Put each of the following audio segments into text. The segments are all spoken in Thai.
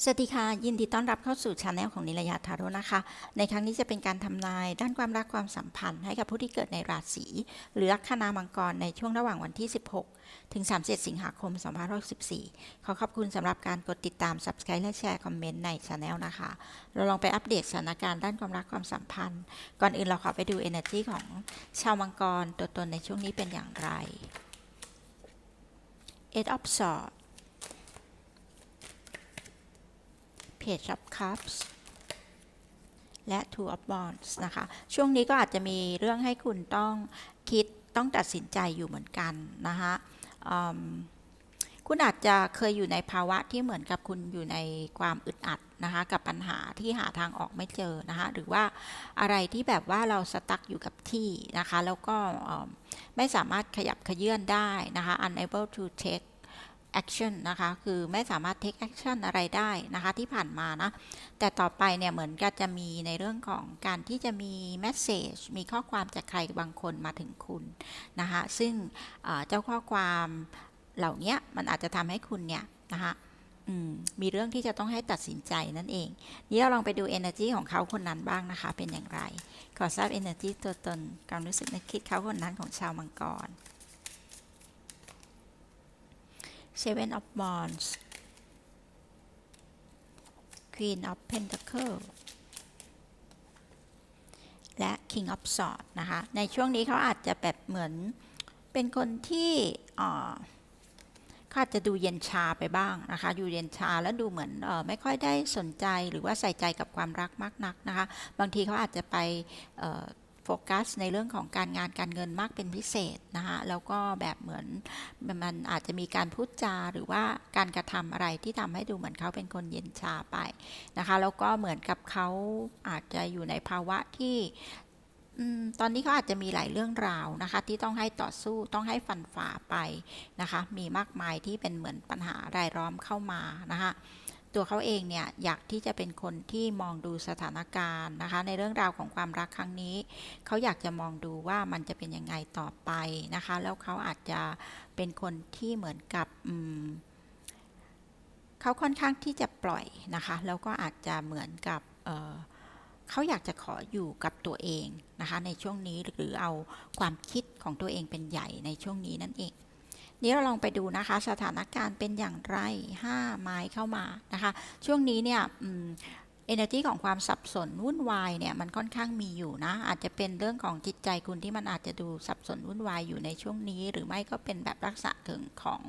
สวัสดีค่ะ ยินดีต้อนรับเข้าสู่ช anel ของนิรยาทาโร่นะคะ ในครั้งนี้จะเป็นการทำนายด้านความรักความสัมพันธ์ให้กับผู้ที่เกิดในราศีหรือลัคนามังกรในช่วงระหว่างวันที่ 16 ถึง31สิงหาคม 2564 ขอขอบคุณสำหรับการกดติดตาม Subscribe และแชร์คอมเมนต์ในช anel นะคะ เราลองไปอัปเดตสถานการณ์ด้านความรักความสัมพันธ์ ก่อนอื่นเราขอไปดู energy ของชาวมังกรตัวตนในช่วงนี้เป็นอย่างไร Eight of Swords Page of Cups และ Two of Wands นะคะ ช่วงนี้ก็อาจจะมีเรื่องให้คุณต้องคิดต้องตัดสินใจอยู่เหมือนกันนะคะคุณอาจจะเคยอยู่ในภาวะที่เหมือนกับคุณอยู่ในความอึดอัดนะคะกับปัญหาที่หาทางออกไม่เจอนะคะหรือว่าอะไรที่แบบว่าเราสตั๊กอยู่กับที่นะคะแล้วก็ไม่สามารถขยับขยื่นได้นะคะ unable to take action นะคะ คือไม่สามารถ take action อะไรได้นะคะที่ผ่านมานะ แต่ต่อไปเนี่ยเหมือนกับจะมีในเรื่องของการที่จะมี message มีข้อความจากใครบางคนมาถึงคุณนะคะ ซึ่งเจ้าข้อความเหล่านี้มันอาจจะทำให้คุณเนี่ยนะคะมมีเรื่องที่จะต้องให้ตัดสินใจนั่นเอง นี่เราลองไปดู energy ของเขาคนนั้นบ้างนะคะ เป็นอย่างไร ขอทราบ energy ตัวตนความรู้สึกนึกคิดเขาคนนั้นของชาวมังกร Seven of Wands Queen of Pentacle และ King of Swords นะคะ ในช่วงนี้เขาอาจจะแบบเหมือนเป็นคนที่เขาอาจจะดูเย็นชาไปบ้างนะคะ อยู่เย็นชาแล้วดูเหมือนออไม่ค่อยได้สนใจหรือว่าใส่ใจกับความรักมากนักนะคะ บางทีเขาอาจจะไป โฟกัสในเรื่องของการงานการเงินมากเป็นพิเศษนะคะแล้วก็แบบเหมือนมันอาจจะมีการพูดจาหรือว่าการกระทำอะไรที่ทำให้ดูเหมือนเขาเป็นคนเย็นชาไปนะคะแล้วก็เหมือนกับเขาอาจจะอยู่ในภาวะที่ตอนนี้เขาอาจจะมีหลายเรื่องราวนะคะ ที่ต้องให้ต่อสู้ต้องให้ฟันฝ่าไปนะคะ มีมากมายที่เป็นเหมือนปัญหารายล้อมเข้ามานะคะ ตัวเขาเองเนี่ยอยากที่จะเป็นคนที่มองดูสถานการณ์นะคะ ในเรื่องราวของความรักครั้งนี้ เขาอยากจะมองดูว่ามันจะเป็นยังไงต่อไปนะคะ แล้วเขาอาจจะเป็นคนที่เหมือนกับเขาค่อนข้างที่จะปล่อยนะคะ แล้วก็อาจจะเหมือนกับเเขาอยากจะขออยู่กับตัวเองนะคะ ในช่วงนี้หรือเอาความคิดของตัวเองเป็นใหญ่ในช่วงนี้นั่นเอง นี้เราลองไปดูนะคะ สถานการณ์เป็นอย่างไร 5 ไม้เข้ามานะคะ ช่วงนี้เนี่ยเอืม energy ของความสับสนวุ่นวายเนี่ยมันค่อนข้างมีอยู่นะ อาจจะเป็นเรื่องของจิตใจคุณที่มันอาจจะดูสับสนวุ่นวายอยู่ในช่วงนี้ หรือไม่ก็เป็นแบบลักษณะถึงของ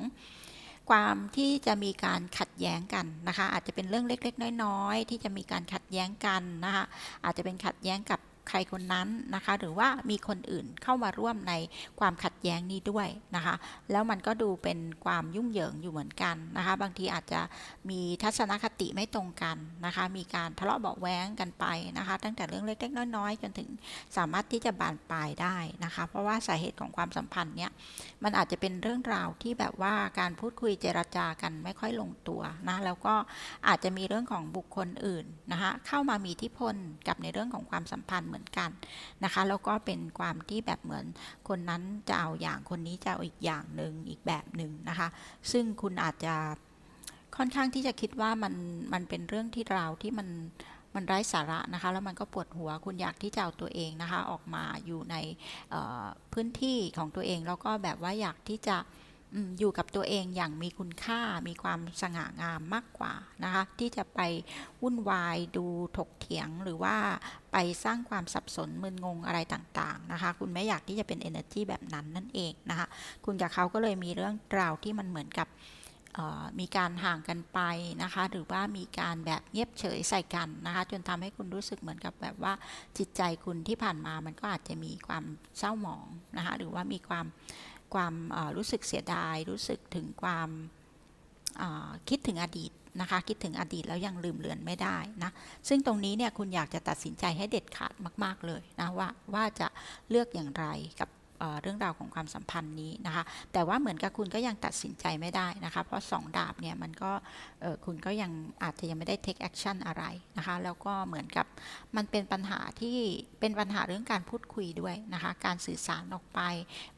ความที่จะมีการขัดแย้งกันนะคะ อาจจะเป็นเรื่องเล็ก ๆ น้อย ๆ ที่จะมีการขัดแย้งกันนะคะอาจจะเป็นขัดแย้งกับ ใครคนนั้นนะคะ หรือว่ามีคนอื่นเข้ามาร่วมในความขัดแย้งนี้ด้วยนะคะ แล้วมันก็ดูเป็นความยุ่งเหยิงอยู่เหมือนกันนะคะ บางทีอาจจะมีทัศนคติไม่ตรงกันนะคะ มีการทะเลาะเบาแว้งกันไปนะคะ ตั้งแต่เรื่องเล็กๆ น้อยๆ จนถึงสามารถที่จะบานปลายได้นะคะ เพราะว่าสาเหตุของความสัมพันธ์เนี้ยมันอาจจะเป็นเรื่องราวที่แบบว่าการพูดคุยเจรจากันไม่ค่อยลงตัวนะแล้วก็อาจจะมีเรื่องของบุคคลอื่นนะคะเข้ามามีอิทธิพลกับในเรื่องของความสัมพันธ์เหมือนกันนะคะ แล้วก็เป็นความที่แบบเหมือนคนนั้นจะเอาอย่างคนนี้จะเอาอีกอย่างหนึ่งอีกแบบหนึ่งนะคะ ซึ่งคุณอาจจะค่อนข้างที่จะคิดว่ามันมันเป็นเรื่องที่ราวที่มันมันไร้สาระนะคะ แล้วมันก็ปวดหัวคุณอยากที่จะเอาตัวเองนะคะ ออกมาอยู่ในพื้นที่ของตัวเอง แล้วก็แบบว่าอยากที่จะ อยู่กับตัวเองอย่างมีคุณค่ามีความสง่างามมากกว่านะคะที่จะไปวุ่นวายดูถกเถียงหรือว่าไปสร้างความสับสนมึนงงอะไรต่างๆนะคะ คุณไม่อยากที่จะเป็น energy แบบนั้นนั่นเองนะคะ คุณกับเขาก็เลยมีเรื่องราวที่มันเหมือนกับมีการห่างกันไปนะคะ หรือว่ามีการแบบเงียบเฉยใส่กันนะคะ จนทำให้คุณรู้สึกเหมือนกับแบบว่าจิตใจคุณที่ผ่านมามันก็อาจจะมีความเศร้าหมองนะคะ หรือว่ามีความ ความรู้สึกเสียดาย รู้สึกถึงความคิดถึงอดีตนะคะคิดถึงอดีตแล้วยังลืมเลือนไม่ได้นะซึ่งตรงนี้เนี่ยคุณอยากจะตัดสินใจให้เด็ดขาดมาก ๆเลยนะว่าว่าจะเลือกอย่างไรกับ เรื่องราวของความสัมพันธ์นี้นะคะ แต่ว่าเหมือนกับคุณก็ยังตัดสินใจไม่ได้นะคะ เพราะสองดาบเนี่ยมันก็คุณก็ยังอาจจะยังไม่ได้ take action อะไรนะคะ แล้วก็เหมือนกับมันเป็นปัญหาที่เป็นปัญหาเรื่องการพูดคุยด้วยนะคะ การสื่อสารออกไป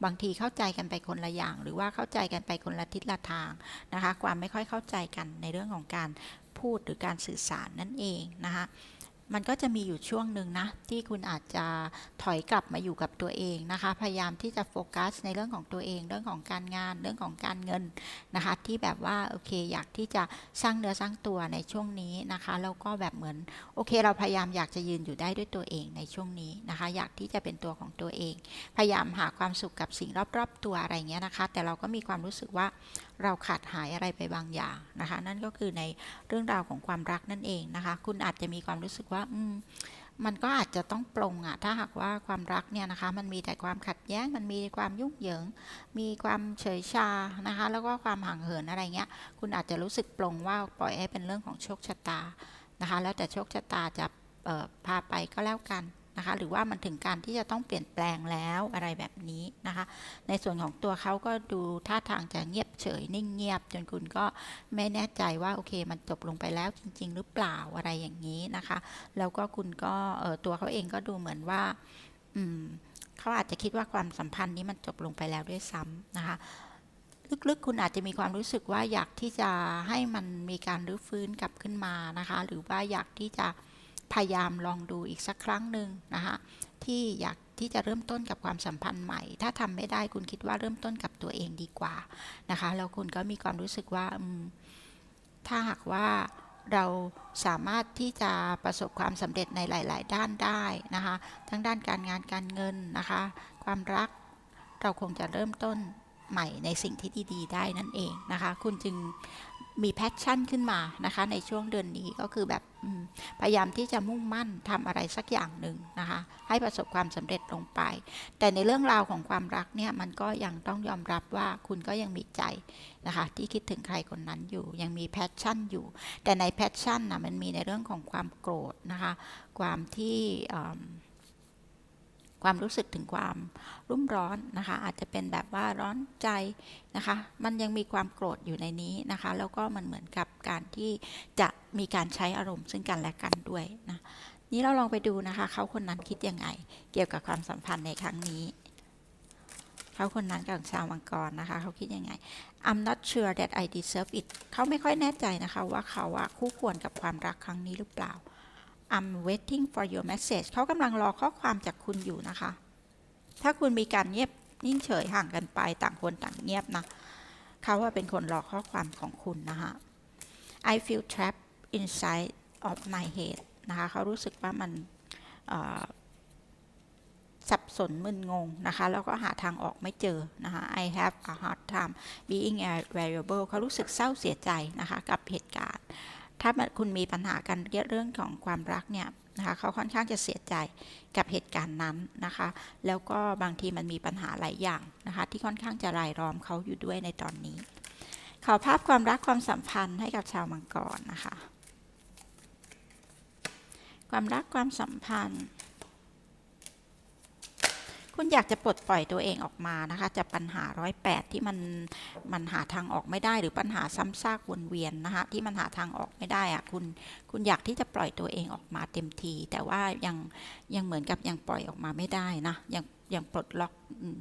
บางทีเข้าใจกันไปคนละอย่าง หรือว่าเข้าใจกันไปคนละทิศละทางนะคะ ความไม่ค่อยเข้าใจกันในเรื่องของการพูดหรือการสื่อสารนั่นเองนะคะ มันก็จะมีอยู่ช่วงหนึ่งนะ ที่คุณอาจจะถอยกลับมาอยู่กับตัวเองนะคะ พยายามที่จะโฟกัสในเรื่องของตัวเอง เรื่องของการงาน เรื่องของการเงินนะคะ ที่แบบว่าโอเคอยากที่จะสร้างเนื้อสร้างตัวในช่วงนี้นะคะแล้วก็แบบเหมือนโอเค เราพยายามอยากจะยืนอยู่ได้ด้วยตัวเองในช่วงนี้นะคะ อยากที่จะเป็นตัวของตัวเอง พยายามหาความสุขกับสิ่งรอบๆตัวอะไรเงี้ยนะคะ แต่เราก็มีความรู้สึกว่าเราขาดหายอะไรไปบางอย่างนะคะ นั่นก็คือในเรื่องราวของความรักนั่นเองนะคะ คุณอาจจะมีความรู้สึกว่าอืมมันก็อาจจะต้องปลงอะถ้าหากว่าความรักเนี่ยนะคะ มันมีแต่ความขัดแย้ง มันมีความยุ่งเหยิง มีความเฉยชานะคะ แล้วก็ความห่างเหินอะไรเงี้ย คุณอาจจะรู้สึกปลงว่าปล่อยให้เป็นเรื่องของโชคชะตานะคะ แล้วแต่โชคชะตาจะพาไปก็แล้วกัน นะคะ หรือว่ามันถึงการที่จะต้องเปลี่ยนแปลงแล้วอะไรแบบนี้นะคะ ในส่วนของตัวเขาก็ดูท่าทางจะเงียบเฉยนิ่งเงียบ จนคุณก็ไม่แน่ใจว่าโอเค มันจบลงไปแล้วจริง ๆ หรือเปล่าอะไรอย่างนี้นะคะ แล้วก็คุณก็เออตัวเขาเองก็ดูเหมือนว่าอืมเขาอาจจะคิดว่าความสัมพันธ์นี้มันจบลงไปแล้วด้วยซ้ำนะคะลึกๆ คุณอาจจะมีความรู้สึกว่าอยากที่จะให้มันมีการรื้อฟื้นกลับขึ้นมานะคะ หรือว่าอยากที่จะ พยายามลองดูอีกสักครั้งหนึ่งนะคะที่อยากที่จะเริ่มต้นกับความสัมพันธ์ใหม่ ถ้าทำไม่ได้คุณคิดว่าเริ่มต้นกับตัวเองดีกว่านะคะแล้วคุณก็มีความรู้สึกว่าถ้าหากว่าเราสามารถที่จะประสบความสำเร็จในหลาย ๆ ด้านได้นะคะ ทั้งด้านการงานการเงินนะคะ ความรักเราคงจะเริ่มต้นใหม่ในสิ่งที่ดี ๆ ได้นั่นเองนะคะ คุณจึง มีแพชชั่นขึ้นมานะคะ ในช่วงเดือนนี้ก็คือแบบพยายามที่จะมุ่งมั่นทำอะไรสักอย่างหนึ่งนะคะ ให้ประสบความสำเร็จลงไป แต่ในเรื่องราวของความรักเนี่ยมันก็ยังต้องยอมรับว่าคุณก็ยังมีใจนะคะ ที่คิดถึงใครคนนั้นอยู่ ยังมีแพชชั่นอยู่ แต่ในแพชชั่นนะมันมีในเรื่องของความโกรธนะคะ ความที่ ความรู้สึกถึงความรุ่มร้อนนะคะ อาจจะเป็นแบบว่าร้อนใจนะคะ มันยังมีความโกรธอยู่ในนี้นะคะ แล้วก็มันเหมือนกับการที่จะมีการใช้อารมณ์ซึ่งกันและกันด้วยนะนี้เราลองไปดูนะคะเขาคนนั้นคิดยังไง เกี่ยวกับความสัมพันธ์ในครั้งนี้เขาคนนั้นกับชาวมังกรนะคะเขาคิดยังไง I'm not sure that I deserve it เขาไม่ค่อยแน่ใจนะคะว่าเขาอะคู่ควรกับความรักครั้งนี้หรือเปล่า I'm waiting for your message เขากำลังรอข้อความจากคุณอยู่นะคะ ถ้าคุณมีการเงียบนิ่งเฉยห่างกันไปต่างคนต่างเงียบนะเขาว่าเป็นคนรอข้อความของคุณนะคะ I feel trapped inside of my head นะคะเขารู้สึกว่ามันสับสนมึนงงนะคะ แล้วก็หาทางออกไม่เจอนะคะ I have a hard time being a variable เขารู้สึกเศร้าเสียใจนะคะ กับเหตุการณ์ ถ้าคุณมีปัญหากันเรื่องของความรักเนี่ยนะคะเขาค่อนข้างจะเสียใจกับเหตุการณ์นั้นนะคะ แล้วก็บางทีมันมีปัญหาหลายอย่างนะคะ ที่ค่อนข้างจะรายล้อมเขาอยู่ด้วยในตอนนี้ ขอภาพความรักความสัมพันธ์ให้กับชาวมังกรนะคะ ความรักความสัมพันธ์ คุณอยากจะปลดปล่อยตัวเองออกมานะคะจากปัญหาร้อยแปดที่มันมันหาทางออกไม่ได้หรือปัญหาซ้ำซากวนเวียนนะคะที่มันหาทางออกไม่ได้อะคุณคุณอยากที่จะปล่อยตัวเองออกมาเต็มที แต่ว่ายังยังเหมือนกับยังปล่อยออกมาไม่ได้นะยังยังปลดล็อก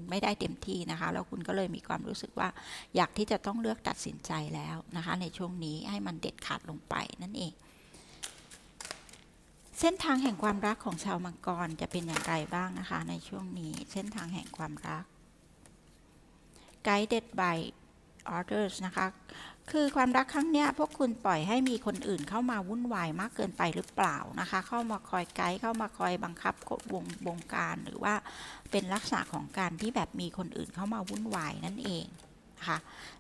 ไม่ได้เต็มที่นะคะ แล้วคุณก็เลยมีความรู้สึกว่า อยากที่จะต้องเลือกตัดสินใจแล้วนะคะ ในช่วงนี้ให้มันเด็ดขาดลงไปนั่นเอง เส้นทางแห่งความรักของชาวมังกรจะเป็นอย่างไรบ้างนะคะ ในช่วงนี้เส้นทางแห่งความรัก guided by others นะคะ คือความรักครั้งเนี้ยพวกคุณปล่อยให้มีคนอื่นเข้ามาวุ่นวายมากเกินไปหรือเปล่านะคะ เข้ามาคอยไกด์เข้ามาคอยบังคับกดวงบงการหรือว่าเป็นลักษณะของการที่แบบมีคนอื่นเข้ามาวุ่นวายนั่นเองนะคะ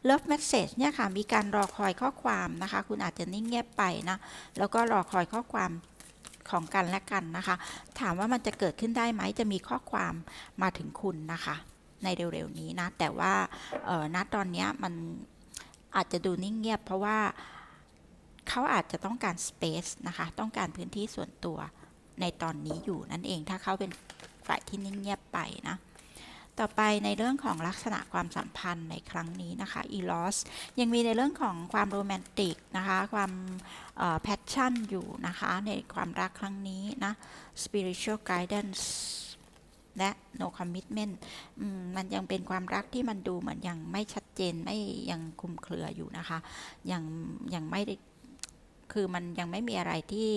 Love Message เนี่ยค่ะ มีการรอคอยข้อความนะคะ คุณอาจจะนิ่งเงียบไปนะ แล้วก็รอคอยข้อความ ของกันและกันนะคะ ถามว่ามันจะเกิดขึ้นได้ไหมจะมีข้อความมาถึงคุณนะคะ ในเร็วๆนี้นะ แต่ว่าณตอนนี้มันอาจจะดูนิ่งเงียบ เพราะว่าเขาอาจจะต้องการสเปซนะคะ ต้องการพื้นที่ส่วนตัวในตอนนี้อยู่นั่นเองถ้าเขาเป็นฝ่ายที่นิ่งเงียบไปนะ ต่อไปในเรื่องของลักษณะความสัมพันธ์ในครั้งนี้นะคะ e l o s ยังมีในเรื่องของความโรแมนติกนะคะ ความแพชชั่นอยู่นะคะ ในความรักครั้งนี้นะ spiritual guidance และ no commitment มมันยังเป็นความรักที่มันดูเหมือนยังไม่ชัดเจนไม่ยังคุมเครืออยู่นะคะ ยังยังไม่ได้คือมันยังไม่มีอะไรที่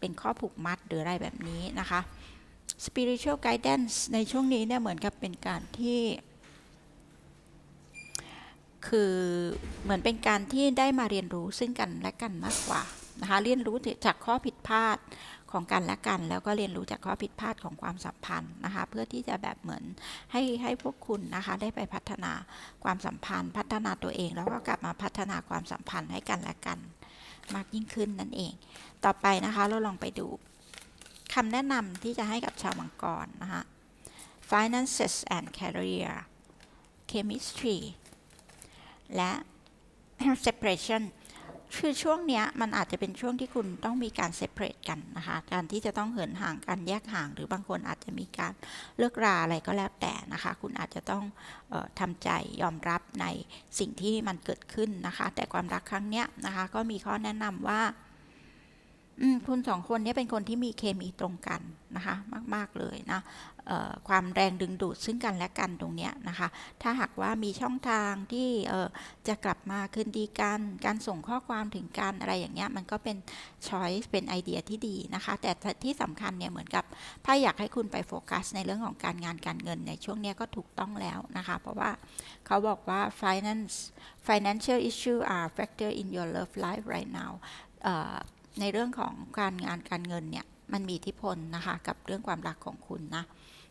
เป็นข้อผูกมัดหรืออะไรแบบนี้นะคะ spiritual guidance ในช่วงนี้เนี่ยเหมือนกับเป็นการที่ คือเหมือนเป็นการที่ได้มาเรียนรู้ซึ่งกันและกันมากกว่านะคะเรียนรู้จากข้อผิดพลาดของกันและกัน แล้วก็เรียนรู้จากข้อผิดพลาดของความสัมพันธ์นะคะเพื่อที่จะแบบเหมือนให้ให้พวกคุณนะคะได้ไปพัฒนาความสัมพันธ์ พัฒนาตัวเอง แล้วก็กลับมาพัฒนาความสัมพันธ์ให้กันและกัน มากยิ่งขึ้นนั่นเอง ต่อไปนะคะเราลองไปดู คำแนะนำที่จะให้กับชาวมังกรนะคะ finances and career chemistry และ separation คือช่วงเนี้ยมันอาจจะเป็นช่วงที่คุณต้องมีการ separate กันนะคะ การที่จะต้องเหินห่างกันแยกห่าง หรือบางคนอาจจะมีการเลิกราอะไรก็แล้วแต่นะคะ คุณอาจจะต้องออทำใจยอมรับในสิ่งที่มันเกิดขึ้นนะคะ แต่ความรักครั้งเนี้ยนะคะ ก็มีข้อแนะนำว่า คุณสองคนนี้เป็นคนที่มีเคมีตรงกันนะคะ มาก ๆ เลยนะความแรงดึงดูดซึ่งกันและกันตรงนี้นะคะ ถ้าหากว่ามีช่องทางที่จะกลับมาคืนดีกัน การส่งข้อความถึงกันอะไรอย่างเงี้ย มันก็เป็นช้อยส์เป็นไอเดียที่ดีนะคะ แต่ที่สำคัญเนี่ยเหมือนกับ ถ้าอยากให้คุณไปโฟกัสในเรื่องของการงานการเงินในช่วงนี้ก็ถูกต้องแล้วนะคะ เพราะว่าเขาบอกว่า finance financial issue are factor in your love life right now ในเรื่องของการงานการเงินเนี่ยมันมีอิทธิพลนะคะกับเรื่องความรักของคุณนะ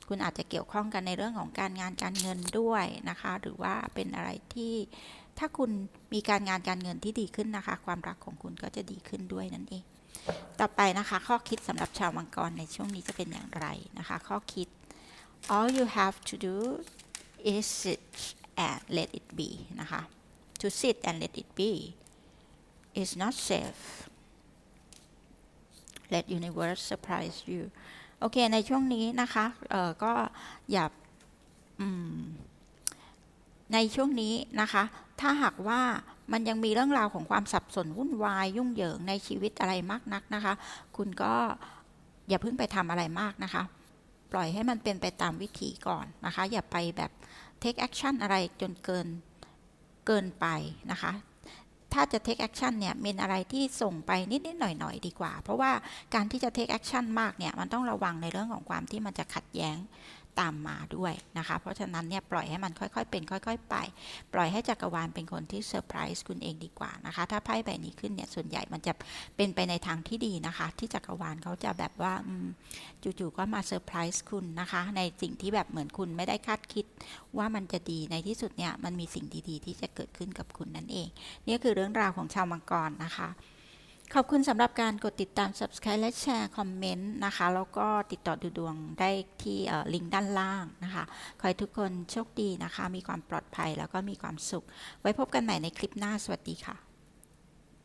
คุณอาจจะเกี่ยวข้องกันในเรื่องของการงานการเงินด้วยนะคะ หรือว่าเป็นอะไรที่ถ้าคุณมีการงานการเงินที่ดีขึ้นนะคะ ความรักของคุณก็จะดีขึ้นด้วยนั่นเอง ต่อไปนะคะ ข้อคิดสำหรับชาวมังกรในช่วงนี้จะเป็นอย่างไรนะคะ ข้อคิด all you have to do is sit and let it be นะคะ to sit and let it be is not safe let universe surprise you โอเค ในช่วงนี้นะคะเออก็อย่าในช่วงนี้นะคะ ถ้าหากว่ามันยังมีเรื่องราวของความสับสนวุ่นวาย ยุ่งเหยิงในชีวิตอะไรมากนักนะคะ คุณก็อย่าเพิ่งไปทำอะไรมากนะคะ ปล่อยให้มันเป็นไปตามวิถีก่อนนะคะ อย่าไปแบบ take action อะไรจนเกินเกินไปนะคะ ถ้าจะ take action เนี่ยเป็นอะไรที่ส่งไปนิดๆหน่อยๆดีกว่า เพราะว่าการที่จะ take action มากเนี่ยมันต้องระวังในเรื่องของความที่มันจะขัดแย้ง ตามมาด้วยนะคะ เพราะฉะนั้นเนี่ยปล่อยให้มันค่อยๆ เป็นค่อย ๆ ไป ปล่อยให้จักรวาลเป็นคนที่เซอร์ไพรส์คุณเองดีกว่านะคะ ถ้าไพ่ใบนี้ขึ้นเนี่ยส่วนใหญ่มันจะเป็นไปในทางที่ดีนะคะ ที่จักรวาลเขาจะแบบว่าจู่ๆก็มาเซอร์ไพรส์คุณนะคะ ในสิ่งที่แบบเหมือนคุณไม่ได้คาดคิดว่ามันจะดีในที่สุดเนี่ยมันมีสิ่งดีๆ ที่จะเกิดขึ้นกับคุณนั่นเองนี่คือเรื่องราวของชาวมังกรนะคะ ขอบคุณสำหรับการกดติดตาม subscribe และแชร์คอมเมนต์นะคะ แล้วก็ติดต่อดูดวงได้ที่ลิงก์ด้านล่างนะคะ ขอให้ทุกคนโชคดีนะคะ มีความปลอดภัยแล้วก็มีความสุข ไว้พบกันใหม่ในคลิปหน้า สวัสดีค่ะ